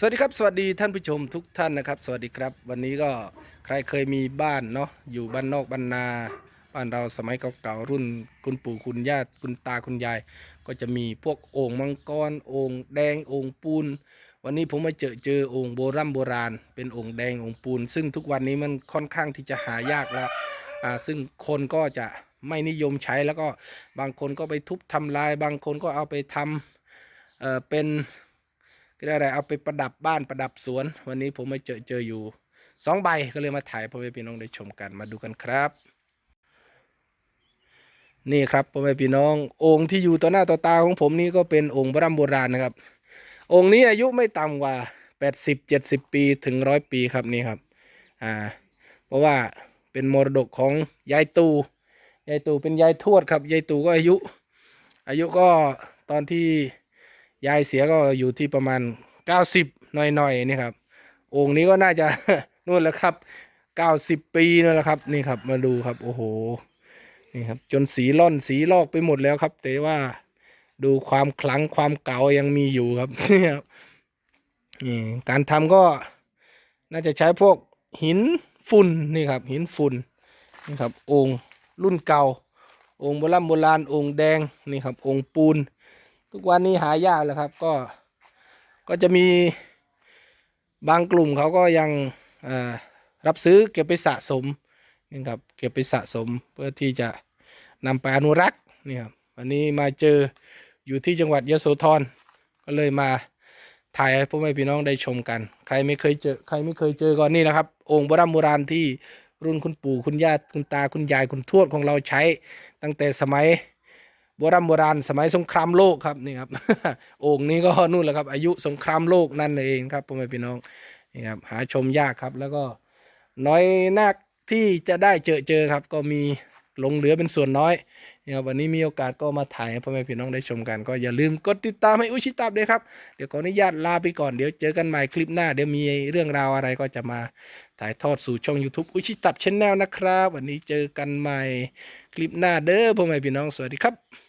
สวัสดีครับ สวัสดีท่านผู้ชมทุกท่านนะครับ สวัสดีครับ วันนี้ก็ใครเคยมีบ้านเนาะอยู่บ้านนอกบ้านนา บ้านเราสมัยเก่าๆรุ่นคุณปู่คุณย่าคุณตาคุณยาย ก็จะมีพวกโอ่งมังกรโอ่งแดงโอ่งปูน วันนี้ผมมาเจอเจอโอ่งโบราณโบราณ เป็นโอ่งแดงโอ่งปูน ซึ่งทุกวันนี้มันค่อนข้างที่จะหายากแล้วอ่าซึ่งคนก็จะไม่นิยมใช้แล้วก็บางคนก็ไปทุบทำลาย บางคนก็เอาไปทำเอ่อเป็น ก็ได้อะไรเอาไปประดับบ้านประดับสวน วันนี้ผมมาเจอเจออยู่สองใบก็เลยมาถ่ายพ่อแม่พี่น้องได้ชมกันมาดูกันครับ นี่ครับพ่อแม่พี่น้ององค์ที่อยู่ต่อหน้าต่อตาของผมนี่ก็เป็นองค์โบราณโบราณนะครับ องค์นี้อายุไม่ต่ำกว่า 80 70 ปีถึงร้อยปีครับนี่ครับอ่าเพราะว่าเป็นมรดกของยายตูยายตูเป็นยายทวดครับยายตูก็อายุ อายุก็ตอนที่ ยายเสียก็อยู่ที่ประมาณ 90 หน่อยๆนี่ครับองค์นี้ก็น่าจะนู่นแหละครับ 90 ปีนั่นแหละครับนี่ครับมาดูครับโอ้โหนี่ครับจนสีล่อนสีลอกไปหมดแล้วครับ แต่ว่าดูความขลังความเก่ายังมีอยู่ครับนี่ครับนี่การทำก็น่าจะใช้พวกหินฝุ่นนี่ครับหินฝุ่นนี่ครับองค์รุ่นเก่า องค์โบราณโบราณองค์แดงนี่ครับองค์ปูน ทุกวันนี้หายากแล้วครับ ก็ก็จะมีบางกลุ่มเขาก็ยังรับซื้อเก็บไปสะสมนี่ครับเก็บไปสะสมเพื่อที่จะนำไปอนุรักษ์นี่ครับวันนี้มาเจออยู่ที่จังหวัดยโสธรก็เลยมาถ่ายให้พ่อแม่พี่น้องได้ชมกัน ใครไม่เคยเจอใครไม่เคยเจอก็นี่นะครับองค์โบราณโบราณที่รุ่นคุณปู่คุณย่าคุณตาคุณยายคุณทวดของเราใช้ ตั้งแต่สมัย โบราณโบราณสมัยสงครามโลกครับนี่ครับโอ่งนี้ก็นู่นแหละครับ อายุสงครามโลกนั่นเองครับพ่อแม่พี่น้องนี่ครับหาชมยากครับ แล้วก็น้อยนักที่จะได้เจอเจอครับ ก็มีหลงเหลือเป็นส่วนน้อยนี่ครับวันนี้มีโอกาสก็มาถ่ายให้พ่อแม่พี่น้องได้ชมกัน ก็อย่าลืมกดติดตามให้อุชิตับด้วยครับเดี๋ยวขออนุญาตลาไปก่อนเดี๋ยวเจอกันใหม่คลิปหน้าเดี๋ยวมีเรื่องราวอะไรก็จะมาถ่ายทอดสู่ช่อง YouTube อุชิตับชแนลนะครับ วันนี้เจอกันใหม่คลิปหน้าเด้อพ่อแม่พี่น้องสวัสดีครับ